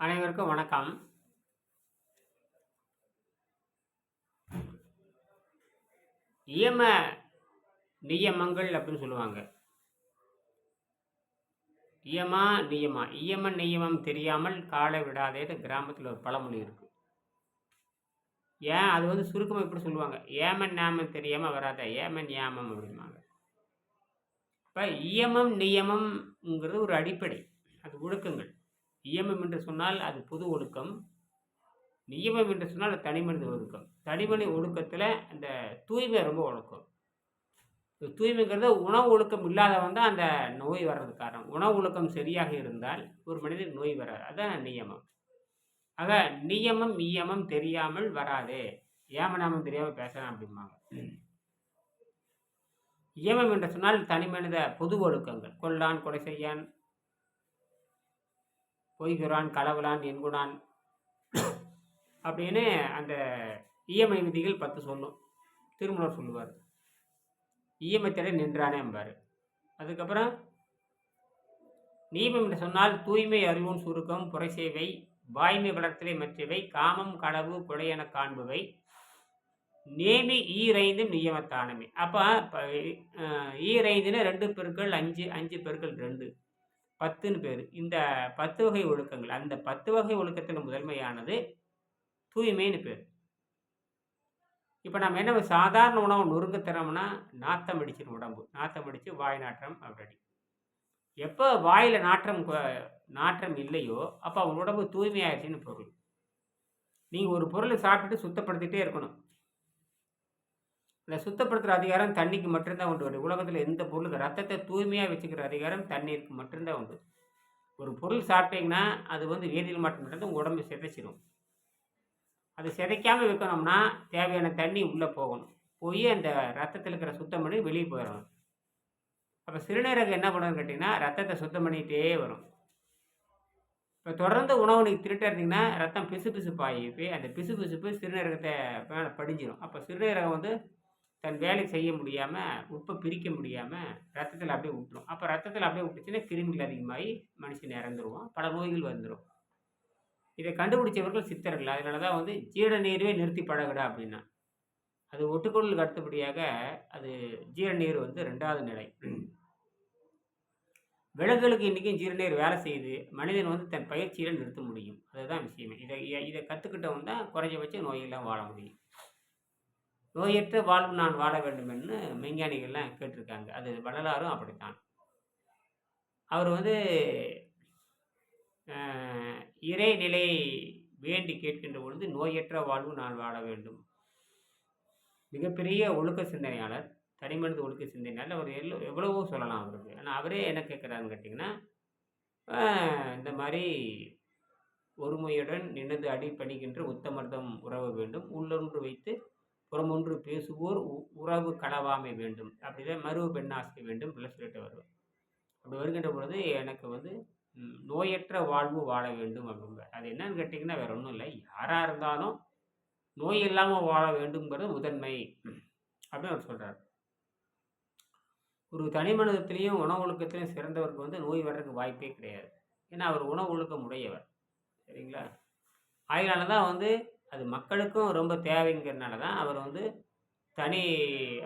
அனைவருக்கும் வணக்கம். இயம நியமங்கள் அப்படின்னு சொல்லுவாங்க. இயமா நியமா. இயம நியமம் தெரியாமல் காலை விடாதேன்னு கிராமத்தில் ஒரு பழமொழி இருக்கு. ஏன்? அது வந்து சுருக்கமாக இப்படி சொல்லுவாங்க? ஏமன் நியமம் தெரியாமல் வராத. ஏமன் நியமம் அப்படிம்பாங்க. இப்போ இயமம் நியமம்ங்கிறது ஒரு அடிப்படை. அது ஒழுக்கங்கள். நியமம் என்று சொன்னால் அது பொது ஒழுக்கம் நியமம் என்று சொன்னால் அது தனிமனித ஒழுக்கம் தனிமனித ஒழுக்கத்தில் அந்த தூய்மை ரொம்ப ஒழுக்கம். தூய்மைங்கிறது உணவு ஒழுக்கம் இல்லாதவன் தான் அந்த நோய் வர்றதுக்கு காரணம். உணவு ஒழுக்கம் சரியாக இருந்தால் ஒரு மனிதன் நோய் வராது. அதுதான் நியமம். ஆக நியமம் இயமம் தெரியாமல் வராதே. ஏமநாமம் தெரியாமல் பேசலாம் அப்படிம்பாங்க. இயமம் என்று சொன்னால் தனிமனித பொது ஒழுக்கங்கள். கொல்லான் கொலை செய்யான் பொய்குறான் களவலான் என்குணான் அப்படின்னு அந்த இஎம்ஐ விதிகள் பத்து சொல்லும். திருமணர் சொல்லுவார். ஈயமத்தடை நின்றானே என்பார் அதுக்கப்புறம் நீபம் என்று சொன்னால் தூய்மை அறிவும் சுருக்கம் புரைசேவை வாய்மை வளர்த்தலை மற்றவை காமம் களவு கொலையென காண்பவை. நேமி ஈரைந்தும் நியமத்தானமே. அப்போ ஈரைந்துன்னு ரெண்டு பெருக்கள் அஞ்சு அஞ்சு பெருக்கள் ரெண்டு. பத்துன்னு பேர். இந்த பத்து வகை ஒழுக்கங்கள் அந்த பத்து வகை ஒழுக்கத்தில் முதன்மையானது தூய்மைன்னு பேர். இப்போ நம்ம என்ன சாதாரண உணவு நொறுங்க தரோம்னா நாத்தம் அடிச்சிடும் உடம்பு. நாத்தம் அடித்து வாய் நாற்றம் அப்படி. எப்போ வாயில் நாற்றம் நாற்றம் இல்லையோ அப்போ அவங்க உடம்பு தூய்மையாயிடுச்சுன்னு பொருள். நீங்கள் ஒரு பொருளை சாப்பிட்டுட்டு சுத்தப்படுத்திகிட்டே இருக்கணும். இந்த சுத்தப்படுத்துகிற அதிகாரம் தண்ணிக்கு மட்டும்தான் உண்டு. உலகத்தில் எந்த பொருளுக்கு ரத்தத்தை தூய்மையாக வச்சுக்கிற அதிகாரம் தண்ணீருக்கு மட்டும்தான் உண்டு. ஒரு பொருள் சாப்பிட்டீங்கன்னா அது வந்து வேதியியல் மாற்றம் நடந்து உங்கள் உடம்பு சிதைச்சிடும் அது சிதைக்காமல் வைக்கணும்னா தேவையான தண்ணி உள்ளே போகணும். போய் அந்த ரத்தத்தில் இருக்கிற சுத்தம் பண்ணி வெளியே போயிடணும் அப்போ சிறுநீரகம் என்ன பண்ணணும்னு கேட்டிங்கன்னா ரத்தத்தை சுத்தம் பண்ணிகிட்டே வரும். இப்போ தொடர்ந்து உணவு நீங்கள் திருட்டாக இருந்தீங்கன்னா ரத்தம் பிசு பிசுப்பாகி போய் அந்த பிசு பிசுப்பு சிறுநீரகத்தை படிஞ்சிடும் அப்போ சிறுநீரகம் வந்து தன் வேலை செய்ய முடியாமல் உப்பை பிரிக்க முடியாமல் ரத்தத்தில் அப்படியே விட்டுரும் அப்போ ரத்தத்தில் அப்படியே விட்டுச்சுன்னா கிருமிகள் அதிகமாகி மனுஷன் இறந்துருவான். பல நோய்கள் வந்துடும் இதை கண்டுபிடிச்சவர்கள் சித்தர்கள். அதனால தான் வந்து ஜீரண நீர்வே நிறுத்தி பழகுடா அப்படின்னா. அது ஒட்டுக்கொள்ளுக்கு அடுத்தபடியாக அது ஜீரண நீர் வந்து ரெண்டாவது நிலை. விலங்குகளுக்கு இன்றைக்கும் ஜீரணீர் வேலை செய்யுது. மனிதன் வந்து தன் பயிற்சியில் நிறுத்த முடியும். அதுதான் விஷயமே. இதை இதை கற்றுக்கிட்டவன் தான் குறைஞ்சபட்சம் நோயெல்லாம் வாழ முடியும். நோயற்ற வாழ்வு நான் வாழ வேண்டும் என்று மெஞ்ஞானிகள்லாம் கேட்டிருக்காங்க. அது வள்ளலாரும் அப்படித்தான். அவர் வந்து இறைநிலை வேண்டி கேட்கின்ற பொழுது நோயற்ற வாழ்வு நான் வாழ வேண்டும். மிகப்பெரிய ஒழுக்க சிந்தனையாளர் தனிமனித ஒழுக்க சிந்தனையாளர் அவர் எல்லோ எவ்வளவோ சொல்லலாம் அவருக்கு. ஆனால் அவரே என்ன கேட்குறாருன்னு கேட்டிங்கன்னா இந்த மாதிரி ஒருமையுடன் நினது அடிப்பணிகின்ற உத்தமர்தம் உறவ வேண்டும். உள்ளொன்று வைத்து புறமொன்று பேசுவோர் உறவு களவாமை வேண்டும். அப்படிதான் மருவு பெண்ணாசை வேண்டும் இப்படிலாம் சொல்லிட்டு வருவார். அப்படி வருகின்ற பொழுது எனக்கு வந்து நோயற்ற வாழ்வு வாழ வேண்டும் அப்படிங்கிற அது என்னன்னு கேட்டிங்கன்னா வேற ஒன்றும் இல்லை. யாராக இருந்தாலும் நோய் இல்லாமல் வாழ வேண்டும்ங்கிறது முதன்மை. அப்படின்னு அவர் சொல்கிறார் ஒரு தனி மனிதத்திலையும் உணவு ஒழுக்கத்திலையும் சிறந்தவருக்கு வந்து நோய் வர்றதுக்கு வாய்ப்பே கிடையாது. ஏன்னா அவர் உணவு ஒழுக்கம் உடையவர். சரிங்களா? அதனால தான் வந்து அது மக்களுக்கும் ரொம்ப தேவைங்கிறனால தான் அவர் வந்து தனி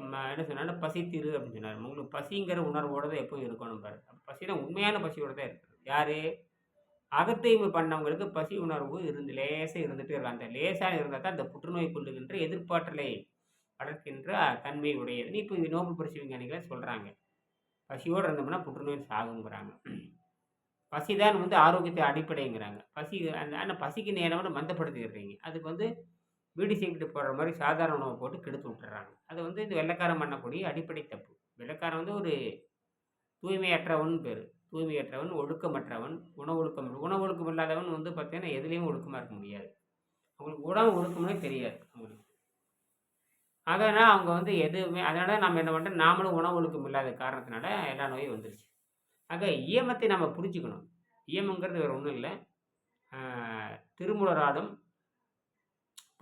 ம- என்ன சொன்னாலும் பசித்திரு அப்படின்னு சொன்னார். உங்களுக்கு பசிங்கிற உணர்வோட தான் எப்பவும் இருக்கணும் பாரு பசினா உண்மையான பசியோட தான் இருக்குது யார்? அகத்தூய்மை பண்ணவங்களுக்கு பசி உணர்வு இருந்து லேசாக இருந்துகிட்டே இருக்கும். அந்த லேசாக இருந்தால் தான் அந்த புற்றுநோய் கொள்ளுகின்ற எதிர்ப்பாற்றலை வளர்க்கின்ற தன்மை உடையதுன்னு இப்போ நோபல் பரிசு விஞ்ஞானிகளை சொல்கிறாங்க பசியோடு இருந்தோம்னா புற்றுநோய் சாகுங்கிறாங்க பசி தான் வந்து ஆரோக்கியத்தை அடிப்படைங்கிறாங்க. பசி அந்த ஆனால் பசிக்கு நேரமாக மந்தப்படுத்திடுறீங்க. அதுக்கு வந்து வீடு சிகரெட் போடுற மாதிரி சாதாரண உணவை போட்டு கெடுத்து விட்டுறாங்க. அது வந்து இந்த வெள்ளைக்காரன் பண்ணக்கூடிய அடிப்படை தப்பு. வெள்ளக்காரன் வந்து ஒரு தூய்மையற்றவன் பேர். தூய்மையற்றவன் ஒழுக்கமற்றவன் உணவு ஒழுக்கம் உணவு ஒழுக்கம் இல்லாதவன் வந்து பார்த்திங்கன்னா எதுலேயும் ஒழுக்கமாக இருக்க முடியாது. அவங்களுக்கு உணவு ஒழுக்கம்னே தெரியாது அவங்களுக்கு. அதனால் அவங்க வந்து எதுவுமே அதனால் நம்ம என்ன பண்ணுறோம் நாமளும் உணவு ஒழுக்கம் இல்லாத காரணத்தினால எல்லா நோயும் வந்துருச்சு. ஆக இயமத்தை நம்ம புரிஞ்சுக்கணும். இயமங்கிறது வேறு ஒன்றும் இல்லை. திருமுலராடும்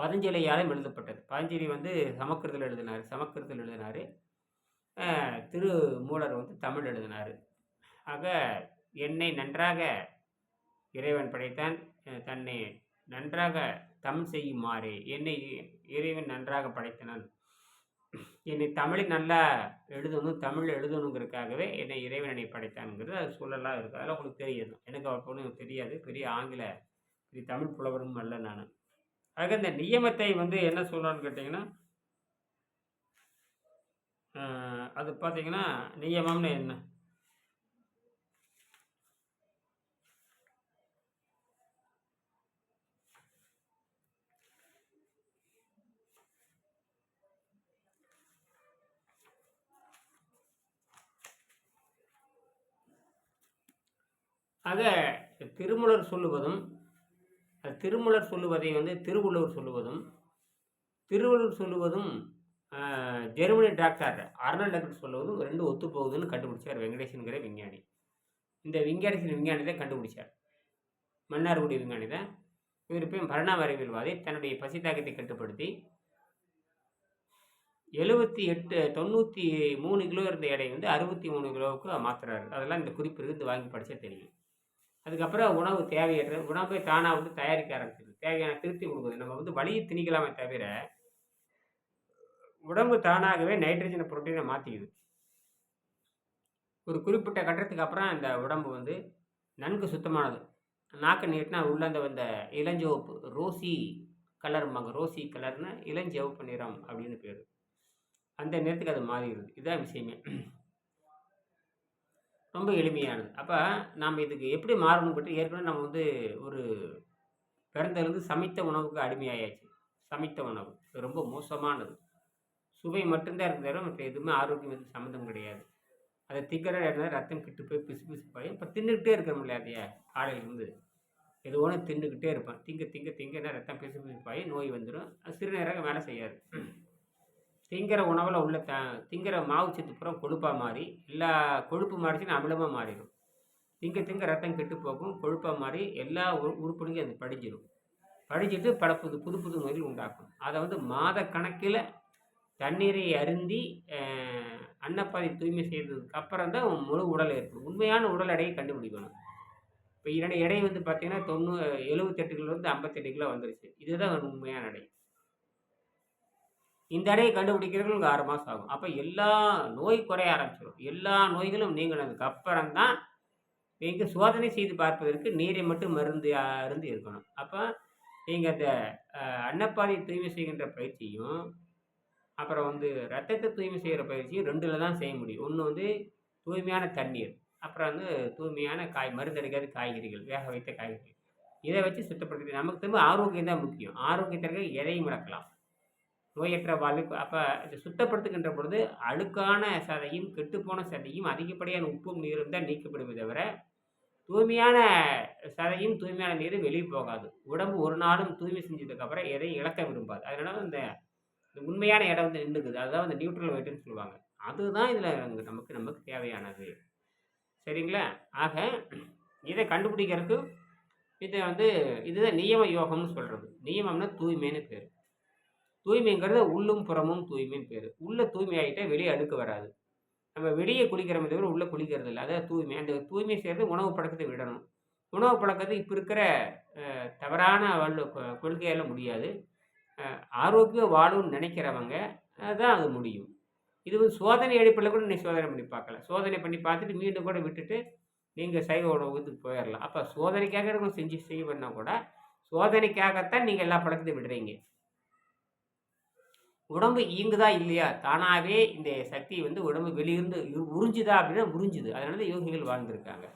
பதஞ்சலியாலும் எழுதப்பட்டது. பதஞ்சலி வந்து சமக்கிருதத்தில் எழுதினார் சமக்கிருதத்தில் எழுதினார். திருமூலர் வந்து தமிழ் எழுதினார். ஆக என்னை நன்றாக இறைவன் படைத்தான் தன்னை நன்றாக தம் செய்யுமாறு. என்னை இறைவன் நன்றாக படைத்தனன். என்னை தமிழ் நல்லா எழுதணும் தமிழ் எழுதணுங்கிறதுக்காகவே என்னை இறைவனை என்னை படைத்தான்ங்கிறது அது சூழலாக இருக்குது அதெல்லாம் உங்களுக்கு தெரியாது எனக்கு அவர் ஒன்றும் தெரியாது. பெரிய ஆங்கில பெரிய தமிழ் புலவரும் அல்ல நான். ஆக இந்த நியமத்தை வந்து என்ன சொல்லலாம்னு கேட்டிங்கன்னா அது பார்த்தீங்கன்னா நியமம்னு என்ன? ஆக திருமலர் சொல்லுவதும் திருமலர் சொல்லுவதை வந்து திருவள்ளுவர் சொல்லுவதும் திருவள்ளுவர் சொல்லுவதும் ஜெர்மனி டாக்டர் அர்னல் டாக்டர் சொல்லுவதும் ரெண்டும் ஒத்து போகுதுன்னு கண்டுபிடிச்சார் வெங்கடேஷனுங்கிற விஞ்ஞானி. இந்த விஞ்ஞானத்தின் விஞ்ஞானி தான் கண்டுபிடிச்சார். மன்னார்குடி விஞ்ஞானி தான் இவர் போய் பரிணாம அறிவியல்வாதி. தன்னுடைய பசி தாக்கத்தை கட்டுப்படுத்தி எழுபத்தி எட்டு தொண்ணூற்றி மூணு கிலோ இருந்த எடை வந்து அறுபத்தி மூணு கிலோவுக்கு மாற்றுறாரு அதெல்லாம் இந்த குறிப்பிற்கு வாங்கி படித்தா தெரியும். அதுக்கப்புறம் உணவு தேவையற்ற உணவை தானாக வந்து தயாரிக்க ஆரம்பிச்சிது தேவையான திருப்தி கொடுக்குது. நம்ம வந்து வழியை திணிக்கலாமே தவிர உடம்பு தானாகவே நைட்ரஜனை புரோட்டீனை மாற்றிக்குது ஒரு குறிப்பிட்ட கட்டத்துக்கு அப்புறம் இந்த உடம்பு வந்து நன்கு சுத்தமானது. நாக்கு நீட்டினா உள்ள அந்த வந்த இளஞ்சிவப்பு ரோசி கலரும்பாங்க. ரோசி கலர்னு இளஞ்சிவப்பு நிறம் அப்படின்னு பேர். அந்த நேரத்துக்கு அது மாறிடுது. இதுதான் விஷயமே. ரொம்ப எளிமையானது. அப்போ நாம் இதுக்கு எப்படி மாறணும் பற்றி ஏற்கனவே நம்ம வந்து ஒரு பிறந்தலேருந்து சமைத்த உணவுக்கு அடிமையாயாச்சு. சமைத்த உணவு. இது ரொம்ப மோசமானது. சுவை மட்டும்தான் இருக்கிற மற்ற எதுவுமே ஆரோக்கியம் வந்து சம்மந்தம் கிடையாது. அதை திக்கிற இருந்தால் ரத்தம் கிட்டு போய் பிசு பிசு போய் இப்போ தின்னுக்கிட்டே இருக்க முடியாதையா காலையிலேருந்து எது ஒன்று தின்னுக்கிட்டே இருப்பேன் திங்க திங்க திங்க என்ன ரத்தம் பிசு பிசு போய் நோய் வந்துடும் அது சிறுநீரகம் வேலை செய்யாது. திங்கிற உணவில் உள்ள த திங்கிற மாவு சத்து பூரா கொழுப்பாக மாறி எல்லா கொழுப்பு மாறிச்சுன்னா அமிலமாக மாறிடும். திங்க திங்க ரத்தம் கெட்டு போகும் கொழுப்பாக மாறி எல்லா உறுப்பினையும் உறுப்புலையும் அது படிஞ்சிடும் படிஞ்சிட்டு பல புது புது புது நோய்கள் உண்டாக்கும். அதை வந்து மாத கணக்கில் தண்ணீரை அருந்தி அன்னப்பாதை தூய்மை செய்ததுக்கு அப்புறம் தான் முழு உடல் ஏற்படும். உண்மையான உடல் எடையை கண்டுபிடிக்கணும். இப்போ என்னோட எடை வந்து பார்த்தீங்கன்னா தொண்ணூ எழுபத்தெட்டு கிலோலேருந்து ஐம்பத்தெட்டு கிலோ வந்துருச்சு. இதுதான் உண்மையான எடை. இந்த எடையை கண்டுபிடிக்கிறதுக்கு உங்களுக்கு ஆறு மாதம் ஆகும். அப்போ எல்லா நோய் குறைய ஆரம்பிச்சிடும் எல்லா நோய்களும் நீங்கினதுக்கு அப்புறம் தான் நீங்கள் சோதனை செய்து பார்ப்பதற்கு நீரை மட்டும் மருந்து அருந்து இருக்கணும் அப்போ நீங்கள் அந்த அன்னப்பாதை தூய்மை செய்கின்ற பயிற்சியும் அப்புறம் வந்து ரத்தத்தை தூய்மை செய்கிற பயிற்சியும் ரெண்டில் தான் செய்ய முடியும். ஒன்று வந்து தூய்மையான தண்ணீர் அப்புறம் வந்து தூய்மையான காய் மருந்தடிக்காத காய்கறிகள் வேக வைத்த காய்கறிகள். இதை வச்சு சுத்தப்படுத்தி நமக்கு திரும்ப ஆரோக்கியம் தான் முக்கியம். ஆரோக்கியத்திற்கு எதையும் இழக்கலாம் நோயற்ற வாழ்வு அப்போ இதை சுத்தப்படுத்துகின்ற பொழுது அழுக்கான சதையும் கெட்டுப்போன சதையும் அதிகப்படியான உப்பும் நீரும் தான் நீக்கப்படுமே தவிர தூய்மையான சதையும் தூய்மையான நீரும் வெளியே போகாது. உடம்பு ஒரு நாளும் தூய்மை செஞ்சதுக்கப்புறம் எதையும் இழக்க விரும்பாது. அதனால இந்த இந்த உண்மையான இடம் வந்து நின்றுக்குது அதுதான் வந்து நியூட்ரல் வெயிட்னு சொல்லுவாங்க. அதுதான் இதில் நமக்கு நமக்கு தேவையானது. சரிங்களா? ஆக இதை கண்டுபிடிக்கிறதுக்கு இதை வந்து இதுதான் நியம யோகம்னு சொல்கிறது நியமம்னா தூய்மைன்னு பேர். தூய்மைங்கிறது உள்ளும் புறமும் தூய்மைன்னு பேர். உள்ள தூய்மை வெளியே அழுக்கு வராது. நம்ம வெளியே குளிக்கிறோமே தவிர உள்ளே குளிக்கிறது இல்லை அதான் தூய்மை. அந்த தூய்மை செய்கிறது உணவு பழக்கத்தை விடணும். உணவு பழக்கத்தை இப்போ இருக்கிற தவறான வாழ்வு கொள்கையால் முடியாது. ஆரோக்கிய வாழும்னு நினைக்கிறவங்க தான் அது முடியும். இது வந்து சோதனை அடிப்படையில் கூட நீ சோதனை பண்ணி பார்க்கல. சோதனை பண்ணி பார்த்துட்டு மீண்டும் கூட விட்டுட்டு நீங்கள் சைவ உணவுக்கு போயிடலாம் அப்போ சோதனைக்காக நம்ம செஞ்சு செய்ய பண்ணால் கூட சோதனைக்காகத்தான் நீங்கள் எல்லா பழக்கத்தையும் விடுறீங்க. உடம்பு இயங்குதா இல்லையா? தானாகவே இந்த சக்தி வந்து உடம்பு வெளியிருந்து உறிஞ்சுதா அப்படின்னா உறிஞ்சுது. அதனால தான் யோகிகள் வாழ்ந்திருக்காங்க.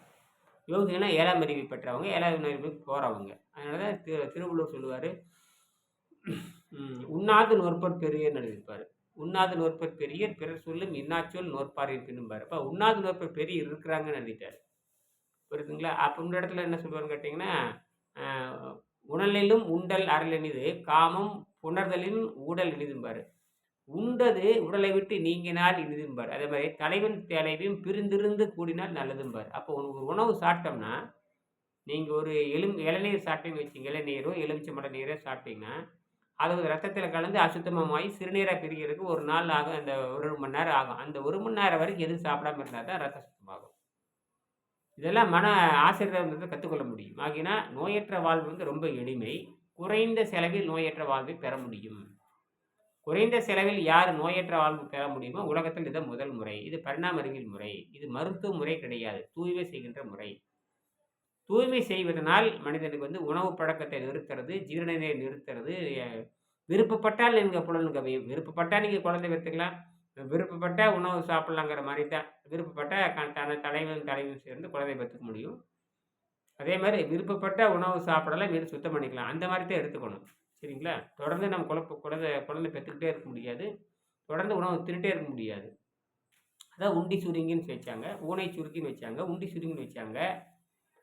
யோகிகள்லாம் ஏழாம் அறிவு பெற்றவங்க ஏழாம் அறிவு போகிறவங்க அதனால தான் திரு திருவள்ளுவர் சொல்லுவார் உண்ணாத நோற்பர் பெரியர்னு எழுதியிருப்பார். உண்ணாத நோற்பர் பெரியர் பிறர் சொல்லும் இன்னாச்சொல் நோற்பார் இருப்பினும்பார் அப்போ உண்ணாத நோற்பர் பெரியர் இருக்கிறாங்கன்னு எழுதிட்டார். புரியுதுங்களா? அப்போ இந்த இடத்துல என்ன சொல்லுவாருன்னு கேட்டிங்கன்னா உணலிலும் உண்டல் அறலெனிது காமம் உணர்தலின் ஊடல் இனிதும்பார். உண்டது உடலை விட்டு நீங்கினால் இனிதும்பார். அதே மாதிரி தலைவன் தலைவியும் பிரிந்திருந்து கூடினால் நல்லதும்பார். அப்போ ஒரு உணவு சாப்பிட்டோம்னா நீங்கள் ஒரு எலும் இளநீர் சாப்பிட்டீங்க வச்சுங்க இளநீரோ எலுமிச்சம்பழ நீரோ சாப்பிட்டீங்கன்னா அது ரத்தத்தில் கலந்து அசுத்தமாகி சிறுநீராக பிரிக்கிறதுக்கு ஒரு நாள் ஆகும். அந்த ஒரு மணி நேரம் ஆகும். அந்த ஒரு மணி நேரம் வரைக்கும் எதுவும் சாப்பிடாம இருந்தால் தான் ரத்த சுத்தமாகும். இதெல்லாம் மன ஆசிரியர் கற்றுக்கொள்ள முடியும். ஆகினா நோயற்ற வாழ்வு வந்து ரொம்ப எளிமை. குறைந்த செலவில் நோயற்ற வாழ்வை பெற முடியும். குறைந்த செலவில் யார் நோயற்ற வாழ்வு பெற முடியுமோ உலகத்தில் இதை முதல் முறை. இது பரிணாம அறிவியல் முறை. இது மருத்துவ முறை கிடையாது. தூய்மை செய்கின்ற முறை. தூய்மை செய்வதனால் மனிதனுக்கு வந்து உணவு பழக்கத்தை நிறுத்துறது ஜீரணத்தை நிறுத்துறது விருப்பப்பட்டால் நீங்கள் புலனுங்க கவியும் விருப்பப்பட்டால் நீங்கள் குழந்தை பெற்றுக்கலாம். விருப்பப்பட்ட உணவு சாப்பிட்லாங்கிற மாதிரி தான். விருப்பப்பட்ட தன தலைவன் தலைவன் சேர்ந்து குழந்தை பெற்றுக்க முடியும். அதே மாதிரி விருப்பப்பட்ட உணவு சாப்பிடலாம் வீடு சுத்தம் பண்ணிக்கலாம். அந்த மாதிரி தான் எடுத்துக்கணும். சரிங்களா? தொடர்ந்து நம்ம குழப்ப குழந்தை குழந்தை பெற்றுக்கிட்டே இருக்க முடியாது. தொடர்ந்து உணவு திருட்டே இருக்க முடியாது. அதான் உண்டி சுருங்கின்னு வச்சாங்க ஊனை சுருக்கின்னு வச்சாங்க உண்டி சுருங்கின்னு வச்சாங்க.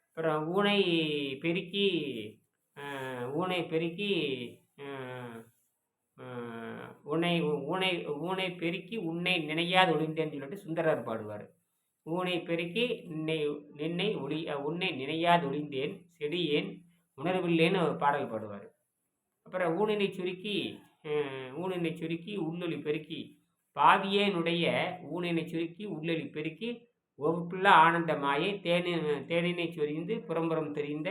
அப்புறம் ஊனை பெருக்கி ஊனை பெருக்கி உன்னை ஊனை ஊனை பெருக்கி உன்னை நினையாது ஒளிந்தேன்னு சொல்லிட்டு சுந்தரர் பாடுவார். ஊனை பெருக்கி நின்னை நின்னை ஒளி உன்னை நினையாது ஒளிந்தேன் செடியேன் உணர்வில்லேன்னு பாடல் பாடுவார். அப்புறம் ஊனினை சுருக்கி ஊனினை சுருக்கி உள்ளொலி பெருக்கி பாவியேனுடைய ஊனினை சுருக்கி உள்ளொலி பெருக்கி ஒவ்வொருள்ள ஆனந்த மாயை தேனி தேனினை சொரிந்து புறம்புறம் தெரிந்த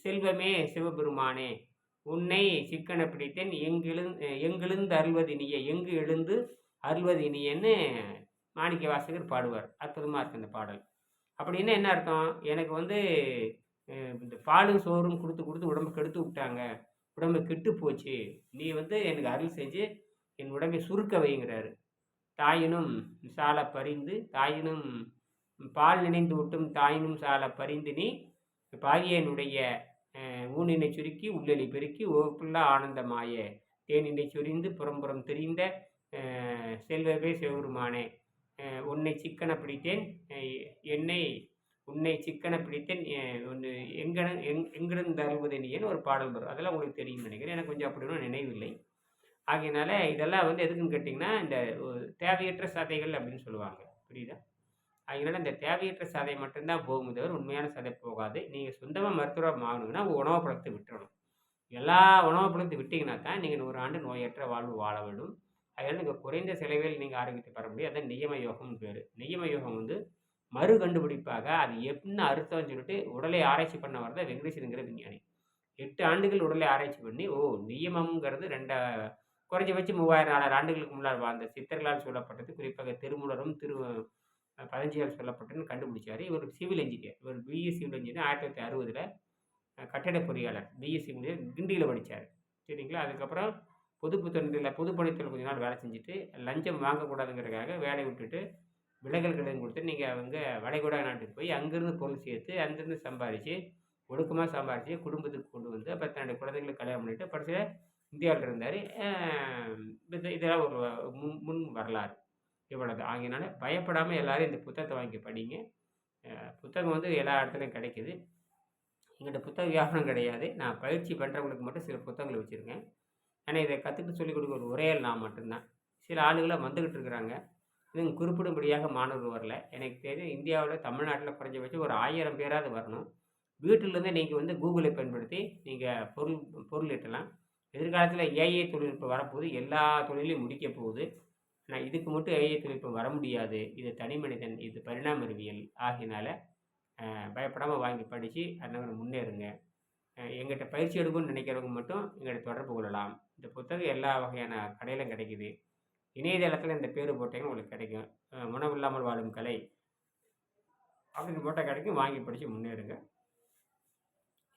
செல்வமே சிவபெருமானே உன்னை சிக்கன பிடித்தேன் எங்கெழு எங்கெழுந்து அருள்வதினிய எங்கு எழுந்து அருள்வதினியன்னு மாணிக்க வாசகர் பாடுவார். அற்புதமாக இருக்குது இந்த பாடல். அப்படின்னா என்ன அர்த்தம்? எனக்கு வந்து இந்த பாலும் சோறும் கொடுத்து கொடுத்து உடம்பு கெடுத்து விட்டாங்க. உடம்பு கெட்டு போச்சு. நீ வந்து எனக்கு அருள் செஞ்சு என் உடம்பை சுருக்க வைங்கிறாரு. தாயினும் சால பறிந்து தாயினும் பால் நினைந்து விட்டும் தாயினும் சால பறிந்து நீ பாகியனுடைய ஊனினை சுருக்கி உள்ளலி பெருக்கி ஓப்புள்ள ஆனந்தமாய. தேனினை சுரிந்து புறம்புறம் தெரிந்த செல்வவே செவருமானே. உன்னை சிக்கன பிடித்தேன் என்னை உன்னை சிக்கன பிடித்தேன் ஒன்று எங்கன எங் எங்கிருந்து அருள்வதெனியன்னு ஒரு பாடல் வரும். அதெல்லாம் உங்களுக்கு தெரியும் நினைக்கிறேன். எனக்கு கொஞ்சம் அப்படி ஒன்றும் நினைவில்லை. ஆகையினால இதெல்லாம் வந்து எதுக்குன்னு கேட்டிங்கன்னா இந்த தேவையற்ற சதைகள் அப்படின்னு சொல்லுவாங்க. புரியுதா? அதனால இந்த தேவையற்ற சதை மட்டும்தான் போகும் தவிர உண்மையான சதை போகாது. நீங்கள் சொந்தமாக மருத்துவராக ஆகணுங்கன்னா உணவு பழத்தை விட்டுறணும். எல்லா உணவு பழத்தை விட்டிங்கன்னா தான் நீங்கள் ஒரு ஆண்டு நோயற்ற வாழ்வு வாழ வேண்டும். அதனால் நீங்கள் குறைந்த செலவில் நீங்கள் ஆரோக்கியத்தை பெற முடியும். அதான் நியம யோகம்னு பேர். நியம யோகம் வந்து மறு கண்டுபிடிப்பாக அது என்ன அர்த்தம்னு சொல்லிட்டு உடலை ஆராய்ச்சி பண்ண வரத வெங்கடேசனுங்கிற விஞ்ஞானி. எட்டு ஆண்டுகள் உடலை ஆராய்ச்சி பண்ணி ஓ நியமம்ங்கிறது ரெண்ட குறைஞ்சபட்சம் மூவாயிரம் நாலாயிரம் ஆண்டுகளுக்கு முன்னால் வாழ்ந்த சித்தர்களால் சொல்லப்பட்டது குறிப்பாக திருமூலரும் திரு பதஞ்சியால் சொல்லப்பட்டதுன்னு கண்டுபிடிச்சார். இவர் சிவில் இன்ஜினியர் இவர் பிஎஸ் சிவில் இன்ஜினியர் ஆயிரத்தி தொள்ளாயிரத்தி அறுபதில் கட்டட பொறியாளர். பிஎஸ்சி கிண்டியில் படித்தார் சரிங்களா? அதுக்கப்புறம் பொதுப்பு தொண்டில் பொதுப்பணித்துறையில் கொஞ்ச நாள் வேலை செஞ்சுட்டு லஞ்சம் வாங்கக்கூடாதுங்கிறதுக்காக வேலையை விட்டுட்டு விலைகள் கடன் கொடுத்து நீங்கள் அவங்க வளைகுடா நாட்டுக்கு போய் அங்கேருந்து பொருள் சேர்த்து அங்கேருந்து சம்பாதிச்சு ஒழுக்கமாக சம்பாதிச்சு குடும்பத்துக்கு கொண்டு வந்து அப்போ தன்னுடைய குழந்தைங்களை கல்யாணம் பண்ணிவிட்டு படிச்சு இந்தியாவில் இருந்தார். இதெல்லாம் ஒரு முன் முன் வரலாறு. இவ்வளோதான் ஆகினால பயப்படாமல் எல்லோரும் இந்த புத்தகத்தை வாங்கி படிங்க. புத்தகம் வந்து எல்லா இடத்துலையும் கிடைக்கிது. எங்கள்கிட்ட புத்தக வியாபாரம் கிடையாது. நான் பயிற்சி பண்ணுறவங்களுக்கு மட்டும் சில புத்தகங்களை வச்சுருக்கேன். ஏன்னா இதை கற்றுக்கிட்டு சொல்லிக் கொடுக்க ஒரு ஒரே நான் மட்டும்தான். சில ஆளுகளாக வந்துக்கிட்டு இருக்கிறாங்க. இதுவும் குறிப்பிடும்படியாக மாணவர்கள் வரல. எனக்கு தெரியும் இந்தியாவில் தமிழ்நாட்டில் குறைஞ்சபட்சம் ஒரு ஆயிரம் பேராது வரணும். வீட்டிலேருந்தே நீங்கள் வந்து கூகுளை பயன்படுத்தி நீங்கள் பொருள் பொருள் ஈட்டலாம் எதிர்காலத்தில் ஏஐ தொழில்நுட்பம் வரப்போகுது. எல்லா தொழிலையும் முடிக்க போகுது. ஆனால் இதுக்கு மட்டும் ஏஐ தொழில்நுட்பம் வர முடியாது. இது தனி மனிதன் இது பரிணாம அறிவியல். ஆகியனால பயப்படாமல் வாங்கி படித்து அந்த முன்னேறுங்க. எங்கிட்ட பயிற்சி எடுக்கணும்னு நினைக்கிறவங்க மட்டும் எங்கள்கிட்ட தொடர்பு கொள்ளலாம். இந்த புத்தகம் எல்லா வகையான கடையிலும் கிடைக்குது. இணையதளத்தில் இந்த பேர் போட்டிங்கன்னா உங்களுக்கு கிடைக்கும். உணவு இல்லாமல் வாழும் கலை அப்படின்னு போட்டால் கிடைக்கும். வாங்கி படித்து முன்னேறுங்க.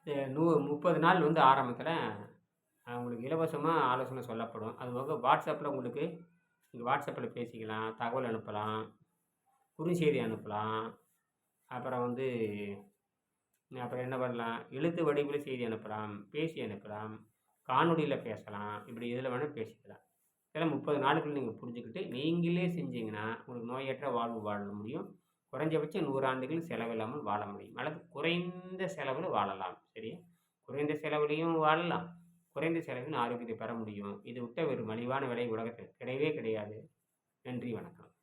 இது நூ முப்பது நாள் வந்து ஆரம்பத்தில் உங்களுக்கு இலவசமாக ஆலோசனை சொல்லப்படும். அது போக வாட்ஸ்அப்பில் உங்களுக்கு நீங்கள் வாட்ஸ்அப்பில் பேசிக்கலாம் தகவல் அனுப்பலாம் குறுஞ்செய்தி அனுப்பலாம். அப்புறம் வந்து அப்புறம் என்ன பண்ணலாம்? எழுத்து வடிவில் செய்தி அனுப்பலாம் பேசி அனுப்பலாம் காணொலியில் பேசலாம் இப்படி இதில் வேணால் பேசிக்கலாம். இதெல்லாம் முப்பது நாளுக்குள்ள நீங்கள் புரிஞ்சுக்கிட்டு நீங்களே செஞ்சீங்கன்னா உங்களுக்கு நோயற்ற வாழ்வு வாழ முடியும். குறைஞ்சபட்சம் நூறு ஆண்டுகள் செலவில்லாமல் வாழ முடியும். அல்லது குறைந்த செலவில் வாழலாம். சரியா? குறைந்த செலவுலையும் வாழலாம். குறைந்த செலவில் ஆரோக்கியத்தை பெற முடியும். இது விட்ட ஒரு மலிவான விலை உலகத்தில் கிடையவே கிடையாது. நன்றி வணக்கம்.